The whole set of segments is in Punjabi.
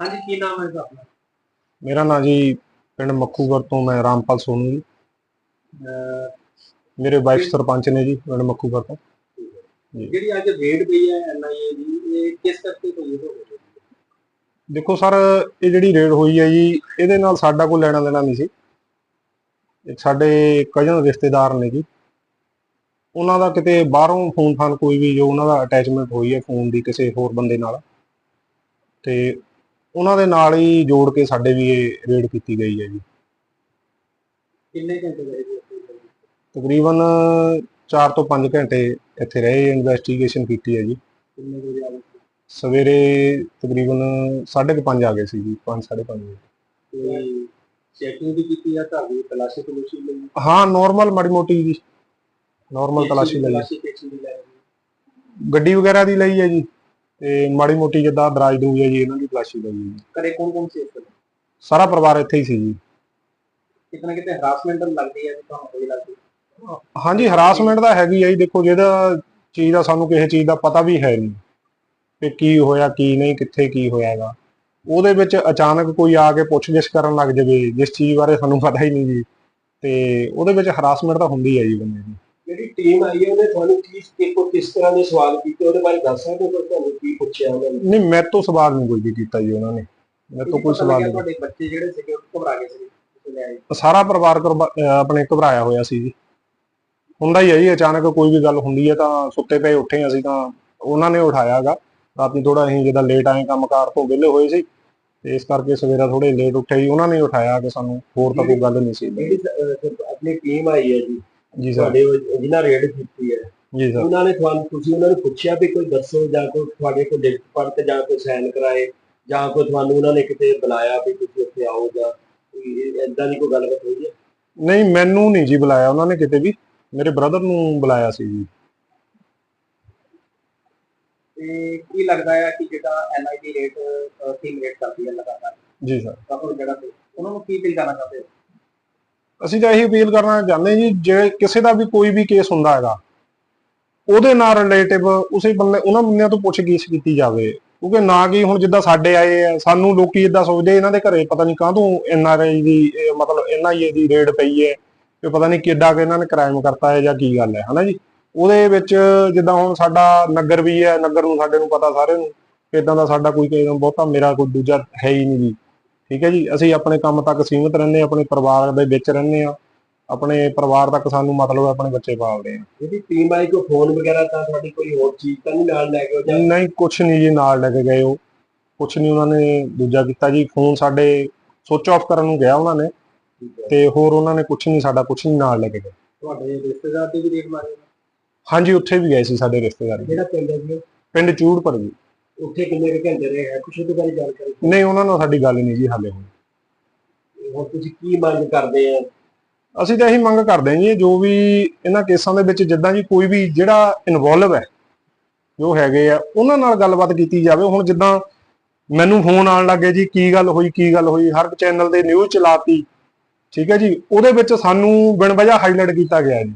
ਹਾਂਜੀ ਕੀ ਨਾਮ ਹੈ ਤੁਹਾਡਾ ਮੇਰਾ ਨਾਂ ਜੀ ਪਿੰਡ ਮੱਖੂਗੜ ਤੋਂ ਮੈਂ ਰਾਮਪਾਲ ਸੋਨੂ ਜੀ। ਅਹ ਮੇਰੇ ਵਾਈਫ ਸਰਪੰਚ ਨੇ ਜੀ ਪਿੰਡ ਮੱਖੂਗੜ ਤੋਂ। ਜਿਹੜੀ ਅੱਜ ਰੇਡ ਪਈ ਹੈ ਐਨਆਈਏ ਦੀ ਇਹ ਕਿਸ ਕਰਕੇ ਹੋਈ ਹੈ? ਤੁਹਾਡੇ ਦੇਖੋ ਸਰ ਇਹ ਜਿਹੜੀ ਰੇਡ ਹੋਈ ਹੈ ਜੀ ਇਹਦੇ ਨਾਲ ਸਾਡਾ ਕੋਈ ਲੈਣਾ ਦੇਣਾ ਨਹੀਂ ਸੀ। ਇੱਕ ਸਾਡੇ ਕਜ਼ਨ ਰਿਸ਼ਤੇਦਾਰ ਨੇ ਜੀ। ਉਹਨਾਂ ਦਾ ਕਿਤੇ ਬਾਹਰੋਂ ਫੋਨ ਫਾਨ ਕੋਈ ਵੀ ਜੋ ਉਹਨਾਂ ਦਾ ਅਟੈਚਮੈਂਟ ਹੋਈ ਹੈ ਫੋਨ ਦੀ ਕਿਸੇ ਹੋਰ ਬੰਦੇ ਨਾਲ। ਤੇ ਉਹਨਾਂ ਦੇ ਨਾਲ ਹੀ ਜੋੜ ਕੇ ਸਾਡੇ ਵੀ ਇਹ ਰੇਡ ਕੀਤੀ ਗਈ ਹੈ ਜੀ। ਕਿੰਨੇ ਘੰਟੇ ਰਹੇ ਜੀ ਉੱਥੇ? ਤਕਰੀਬਨ 4 ਤੋਂ 5 ਘੰਟੇ ਇੱਥੇ ਰਹੇ ਇਨਵੈਸਟੀਗੇਸ਼ਨ ਕੀਤੀ ਹੈ ਜੀ। ਕਿੰਨੇ ਵਜੇ ਆਏ ਸੀ? ਸਵੇਰੇ ਤਕਰੀਬਨ 5:30 ਆ ਗਏ ਸੀ ਜੀ 5:30 ਵਜੇ। ਤੇ ਚੈਕਿੰਗ ਵੀ ਕੀਤੀ ਹੈ ਤੁਹਾਡੀ ਤਲਾਸ਼ੀ ਤਲਾਸ਼ੀ ਲਈ? ਹਾਂ ਨਾਰਮਲ ਮਾੜੀ ਮੋਟੀ ਜੀ। ਨਾਰਮਲ ਤਲਾਸ਼ੀ ਲਈ। ਤਲਾਸ਼ੀ ਦੀ ਗੱਡੀ ਵਗੈਰਾ ਦੀ ਲਈ ਹੈ ਜੀ। ਤੇ ਮਾੜੀ ਮੋਟੀ ਜਿੱਦਾਂ ਦਰਾਜ ਦੂਜ ਹੈ ਜੀ ਇਹਨਾਂ ਦੀ ਤਲਾਸ਼ੀ ਲਈ ਜੀ ਕਰੇ ਕੌਣ ਕੌਣ ਸੀ ਇਸ ਸਾਰਾ ਪਰਿਵਾਰ ਇੱਥੇ ਹੀ ਸੀ ਜੀ। ਕਿਤਨਾ ਕਿਤੇ ਹਰਾਸਮੈਂਟ ਲੱਗਦੀ ਹੈ ਜੀ ਤੁਹਾਨੂੰ ਕੋਈ ਲੱਗਦੀ? ਹਾਂਜੀ ਹਰਾਸਮੈਂਟ ਦਾ ਹੈਗੀ ਹੈ ਜੀ। ਦੇਖੋ ਜਿਹਦਾ ਚੀਜ਼ ਦਾ ਸਾਨੂੰ ਕਿਸੇ ਚੀਜ਼ ਦਾ ਪਤਾ ਵੀ ਹੈ ਨਹੀਂ ਕਿ ਕੀ ਹੋਇਆ ਕੀ ਨਹੀਂ ਕਿੱਥੇ ਕੀ ਹੋਇਆਗਾ। ਉਹਦੇ ਵਿੱਚ ਅਚਾਨਕ ਕੋਈ ਆ ਕੇ ਪੁੱਛਗਿੱਛ ਕਰਨ ਲੱਗ ਜਾਵੇ ਜਿਸ ਚੀਜ਼ ਬਾਰੇ ਸਾਨੂੰ ਪਤਾ ਹੀ ਨਹੀਂ ਜੀ। ਤੇ ਉਹਦੇ ਵਿੱਚ ਹਰਾਸਮੈਂਟ ਤਾਂ ਹੁੰਦੀ ਹੈ ਜੀ ਬੰਦੇ ਦੀ। ਜਿਹੜੀ ਟੀਮ ਆਈ ਹੈ ਉਹਨੇ ਤੁਹਾਨੂੰ ਕੀ ਕਿਸ ਕਿਸ ਤਰ੍ਹਾਂ ਦੇ ਸਵਾਲ ਕੀਤੇ ਉਹਦੇ ਬਾਰੇ ਦੱਸ ਸਕਦੇ ਹੋ ਤੁਹਾਨੂੰ ਕੀ ਪੁੱਛਿਆ ਉਹਨਾਂ ਨੇ? ਨਹੀਂ ਮੇਰੇ ਤੋਂ ਸਵਾਲ ਨਹੀਂ ਕੋਈ ਵੀ ਕੀਤਾ ਜੀ ਉਹਨਾਂ ਨੇ। ਮੇਰੇ ਤੋਂ ਕੋਈ ਸਵਾਲ ਨਹੀਂ ਤੁਹਾਡੇ ਬੱਚੇ ਜਿਹੜੇ ਸੀਗੇ ਉਹ ਘਬਰਾ ਗਏ ਸੀ ਸਾਰਾ ਪਰਿਵਾਰ ਆਪਣੇ ਘਬਰਾਇਆ ਹੋਇਆ ਸੀ ਜੀ। ਹੁੰਦਾ ਹੀ ਹੈ ਜੀ ਅਚਾਨਕ ਕੋਈ ਵੀ ਗੱਲ ਹੁੰਦੀ ਹੈ ਤਾਂ ਸੁੱਤੇ ਪਏ ਉੱਠੇ ਅਸੀਂ ਤਾਂ ਉਹਨਾਂ ਨੇ ਉਠਾਇਆਗਾ ਰਾਤੀ ਥੋੜਾ ਅਸੀਂ ਜਦੋਂ ਲੇਟ ਆਏ ਕੰਮਕਾਰ ਤੋਂ ਵਿਹਲੇ ਹੋਏ ਸੀ ਤੇ ਇਸ ਕਰਕੇ ਸਵੇਰਾ ਥੋੜੇ ਲੇਟ ਉੱਠੇ ਜੀ ਉਹਨਾਂ ਨੇ ਉਠਾਇਆ ਕਿ ਸਾਨੂੰ ਹੋਰ ਤਾਂ ਕੋਈ ਗੱਲ ਨਹੀਂ ਸੀ। ਜਿਹੜੀ ਆਪਣੀ ਟੀਮ ਆਈ ਹੈ ਜੀ ਜੀ ਸਰ। ਤੁਹਾਡੇ ਉਹ ਜਿਨ੍ਹਾਂ ਰੇਡ ਕੀਤੀ ਹੈ ਜੀ ਸਰ। ਉਹਨਾਂ ਨੇ ਤੁਹਾਨੂੰ ਤੁਸੀਂ ਉਹਨਾਂ ਨੂੰ ਪੁੱਛਿਆ ਵੀ ਕੋਈ ਦੱਸੋ ਜਾਂ ਕੋਈ ਤੁਹਾਡੇ ਕੋਲ ਲਿਖਤ ਪੜ੍ਹ ਤੇ ਜਾਂ ਕੋਈ ਸਾਈਨ ਕਰਾਏ ਜਾਂ ਕੋਈ ਤੁਹਾਨੂੰ ਉਹਨਾਂ ਨੇ ਕਿਤੇ ਬੁਲਾਇਆ ਵੀ ਤੁਸੀਂ ਉੱਥੇ ਆਓ ਜਾਂ ਇਦਾਂ ਦੀ ਕੋਈ ਗੱਲਬਾਤ ਹੋਈ ਹੈ? ਨਹੀਂ ਮੈਨੂੰ ਨਹੀਂ ਜੀ ਬੁਲਾਇਆ ਉਹਨਾਂ ਨੇ ਕਿਤੇ ਵੀ। ਮੇਰੇ ਬ੍ਰਦਰ ਨੂੰ ਬੁਲਾਇਆ ਸੀ ਜੀ। ਤੇ ਕੀ ਲੱਗਦਾ ਹੈ ਕਿ ਜਿਹੜਾ ਐਨਆਈਟੀ ਰੇਟ ਟੀਮ ਰੇਟ ਕਰਦੀ ਹੈ ਲਗਾਤਾਰ? ਜੀ ਸਰ। ਕਾਫੀ ਜਗ੍ਹਾ ਤੇ ਉਹਨਾਂ ਨੂੰ ਕੀ ਅਪੀਲ ਕਰਨਾ ਚਾਹਦੇ ਹੋ? ਅਸੀਂ ਤਾਂ ਇਹੀ ਅਪੀਲ ਕਰਨਾ ਚਾਹੁੰਦੇ ਜੀ, ਜੇ ਕਿਸੇ ਦਾ ਵੀ ਕੋਈ ਵੀ ਕੇਸ ਹੁੰਦਾ ਹੈਗਾ, ਉਹਦੇ ਨਾਲ ਰਿਲੇਟਿਵ ਉਸੇ ਬੰਦੇ, ਉਹਨਾਂ ਬੰਦਿਆਂ ਤੋਂ ਪੁੱਛਗਿੱਛ ਕੀਤੀ ਜਾਵੇ। ਕਿਉਂਕਿ ਨਾ ਕਿ ਹੁਣ ਜਿੱਦਾਂ ਸਾਡੇ ਆਏ ਆ, ਸਾਨੂੰ ਲੋਕੀ ਇਦਾਂ ਸੋਚਦੇ ਇਹਨਾਂ ਦੇ ਘਰੇ ਪਤਾ ਨਹੀਂ ਆਰ ਆਈ ਦੀ, ਇਹ ਮਤਲਬ ਐਨਆਈਏ ਦੀ ਰੇਡ ਪਈ ਹੈ ਕਿ ਪਤਾ ਨਹੀਂ ਕਿੱਡਾ ਕਿ ਇਹਨਾਂ ਨੇ ਕ੍ਰਾਈਮ ਕਰਤਾ ਹੈ ਜਾਂ ਕੀ ਗੱਲ ਹੈ, ਹਨਾ ਜੀ? ਉਹਦੇ ਵਿੱਚ ਜਿੱਦਾਂ ਹੁਣ ਸਾਡਾ ਨਗਰ ਵੀ ਹੈ, ਨਗਰ ਨੂੰ ਸਾਡੇ ਨੂੰ ਪਤਾ ਸਾਰੇ ਨੂੰ ਇਦਾਂ ਦਾ ਸਾਡਾ ਕੋਈ ਕੋਈ ਬਹੁਤਾ ਮੇਰਾ ਕੋਈ ਦੂਜਾ ਹੈ ਹੀ ਨਹੀਂ ਜੀ। ਠੀਕ ਹੈ ਜੀ? ਅਸੀਂ ਆਪਣੇ ਕੰਮ ਤੱਕ ਸੀਮਿਤ ਰਹਿੰਦੇ ਆਪਣੇ ਪਰਿਵਾਰ ਦੇ ਵਿੱਚ ਰਹਿੰਦੇ ਆ ਆਪਣੇ ਪਰਿਵਾਰ ਤੱਕ ਸਾਨੂੰ ਮਤਲਬ ਆਪਣੇ ਬੱਚੇ ਪਾਲਦੇ ਆ ਜਿਹੜੀ ਟੀਮ ਆਈ ਕੋਈ ਫੋਨ ਵਗੈਰਾ ਤਾਂ ਤੁਹਾਡੀ ਕੋਈ ਹੋਰ ਚੀਜ਼ ਤਾਂ ਨਹੀਂ ਨਾਲ ਲੈ ਕੇ ਜਾਂ ਨਹੀਂ ਕੁਛ ਨਹੀਂ ਜੀ ਨਾਲ ਲੈ ਕੇ ਗਏ ਉਹ। ਕੁਛ ਨਹੀਂ ਉਹਨਾਂ ਨੇ ਦੂਜਾ ਕੀਤਾ ਜੀ। ਫੋਨ ਸਾਡੇ ਸੁਚ ਆਫ ਕਰਨ ਨੂੰ ਗਿਆ ਉਹਨਾਂ ਨੇ ਤੇ ਹੋਰ ਉਹਨਾਂ ਨੇ ਕੁਛ ਨਹੀਂ ਸਾਡਾ ਕੁਛ ਨਹੀਂ ਨਾਲ ਲੈ ਕੇ ਗਏ। ਤੁਹਾਡੇ ਰਿਸ਼ਤੇਦਾਰ ਦੀ ਵੀ ਰੇਟ ਮਾਰੇ ਹਾਂਜੀ ਉੱਥੇ ਵੀ ਗਏ ਸੀ ਸਾਡੇ ਰਿਸ਼ਤੇਦਾਰ। ਜਿਹੜਾ ਪਿੰਡ ਹੈ ਜੀ ਪਿੰਡ ਚੂੜਪੁਰ ਜੀ। ਉੱਥੇ ਕਿੰਨੇ ਕੁ ਘੰਟੇ ਰਹੇ? ਹੈ ਕੁਛ ਉਹਦੇ ਬਾਰੇ ਜਾਣਕਾਰੀ। ਨਹੀਂ ਉਹਨਾਂ ਨਾਲ ਸਾਡੀ ਗੱਲ ਨਹੀਂ ਜੀ ਹਾਲੇ ਹੋਈ। ਹੁਣ ਤੁਸੀਂ ਕੀ ਮੰਗ ਕਰਦੇ ਆ? ਅਸੀਂ ਤਾਂ ਇਹੀ ਮੰਗ ਕਰਦੇ ਹਾਂ ਜੀ ਜੋ ਵੀ ਇਹਨਾਂ ਕੇਸਾਂ ਦੇ ਵਿੱਚ ਜਿੱਦਾਂ ਜੀ ਕੋਈ ਵੀ ਜਿਹੜਾ ਇਨਵੋਲਵ ਹੈ ਜੋ ਹੈਗੇ ਆ ਉਹਨਾਂ ਨਾਲ ਗੱਲਬਾਤ ਕੀਤੀ ਜਾਵੇ। ਹੁਣ ਜਿੱਦਾਂ ਮੈਨੂੰ ਫੋਨ ਆਉਣ ਲੱਗੇ ਜੀ ਕੀ ਗੱਲ ਹੋਈ ਕੀ ਗੱਲ ਹੋਈ ਹਰ ਚੈਨਲ ਤੇ ਨਿਊਜ਼ ਚਲਾਤੀ ਠੀਕ ਹੈ ਜੀ ਉਹਦੇ ਵਿੱਚ ਸਾਨੂੰ ਬਿਨ ਵਜ੍ਹਾ ਹਾਈਲਾਈਟ ਕੀਤਾ ਗਿਆ ਜੀ।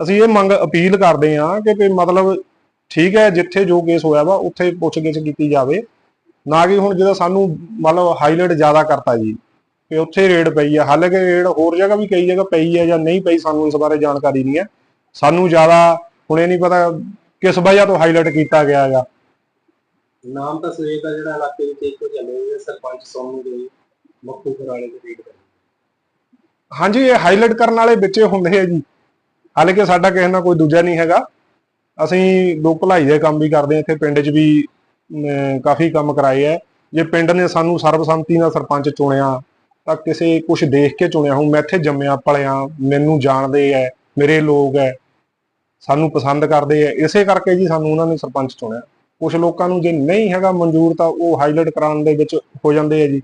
ਅਸੀਂ ਇਹ ਮੰਗ ਅਪੀਲ ਕਰਦੇ ਹਾਂ ਕਿ ਮਤਲਬ ਠੀਕ ਹੈ ਜਿੱਥੇ ਜੋ ਕੇਸ ਹੋਇਆ ਵਾ ਉੱਥੇ ਪੁੱਛਗਿੱਛ ਕੀਤੀ ਜਾਵੇ। ਨਾ ਕਿ ਹੁਣ ਜਦੋਂ ਸਾਨੂੰ ਮਤਲਬ ਹਾਈਲਾਈਟ ਜ਼ਿਆਦਾ ਕਰਤਾ ਜੀ ਕਿ ਉੱਥੇ ਰੇਡ ਪਈ ਹੈ ਹਾਲਾਂਕਿ ਰੇਡ ਹੋਰ ਜਗ੍ਹਾ ਵੀ ਕਈ ਜਗ੍ਹਾ ਪਈ ਹੈ ਜਾਂ ਨਹੀਂ ਪਈ ਸਾਨੂੰ ਇਸ ਬਾਰੇ ਜਾਣਕਾਰੀ ਨਹੀਂ ਹੈ। ਸਾਨੂੰ ਜ਼ਿਆਦਾ ਹੁਣ ਇਹ ਨਹੀਂ ਪਤਾ ਕਿਸ ਵਜ੍ਹਾ ਤੋਂ ਹਾਈਲਾਈਟ ਕੀਤਾ ਗਿਆ ਹੈਗਾ ਨਾਮ ਤਾਂ ਸਵੇਰ ਦਾ ਜਿਹੜਾ ਇਲਾਕੇ ਵਿੱਚ ਇੱਕੋ ਚੱਲ ਸਰਪੰਚ ਸੋਨੂੰ ਦੇ ਮੱਖੂ ਘਰਾਣੇ ਦੇ ਰੇਟ ਹਾਂਜੀ ਇਹ ਹਾਈਲਾਈਟ ਕਰਨ ਵਾਲੇ ਵਿੱਚੇ ਹੁੰਦੇ ਆ ਜੀ। ਹਾਲਾਂਕਿ ਸਾਡਾ ਕਿਸੇ ਨਾਲ ਕੋਈ ਦੂਜਾ ਨਹੀਂ ਹੈਗਾ। ਅਸੀਂ ਲੋਕ ਭਲਾਈ ਦੇ ਕੰਮ ਵੀ ਕਰਦੇ ਹਾਂ ਇੱਥੇ ਪਿੰਡ 'ਚ ਵੀ ਅਮ, ਕਾਫੀ ਕੰਮ ਕਰਾਏ ਆ ਜੇ ਪਿੰਡ ਨੇ ਸਾਨੂੰ ਸਰਬਸੰਮਤੀ ਨਾਲ ਸਰਪੰਚ ਚੁਣਿਆ ਤਾਂ ਕਿਸੇ ਕੁਝ ਦੇਖ ਕੇ ਚੁਣਿਆ। ਹੂੰ ਮੈਂ ਇੱਥੇ ਜੰਮਿਆ ਪਲਿਆ ਮੈਨੂੰ ਜਾਣਦੇ ਐ ਮੇਰੇ ਲੋਕ ਐ ਸਾਨੂੰ ਪਸੰਦ ਕਰਦੇ ਐ ਇਸੇ ਕਰਕੇ ਜੀ ਸਾਨੂੰ ਉਹਨਾਂ ਨੇ ਸਰਪੰਚ ਚੁਣਿਆ। ਕੁਝ ਲੋਕਾਂ ਨੂੰ ਜੇ ਨਹੀਂ ਹੈਗਾ ਮਨਜ਼ੂਰ ਤਾਂ ਉਹ ਹਾਈਲਾਈਟ ਕਰਾਉਣ ਦੇ ਵਿੱਚ ਹੋ ਜਾਂਦੇ ਆ ਜੀ।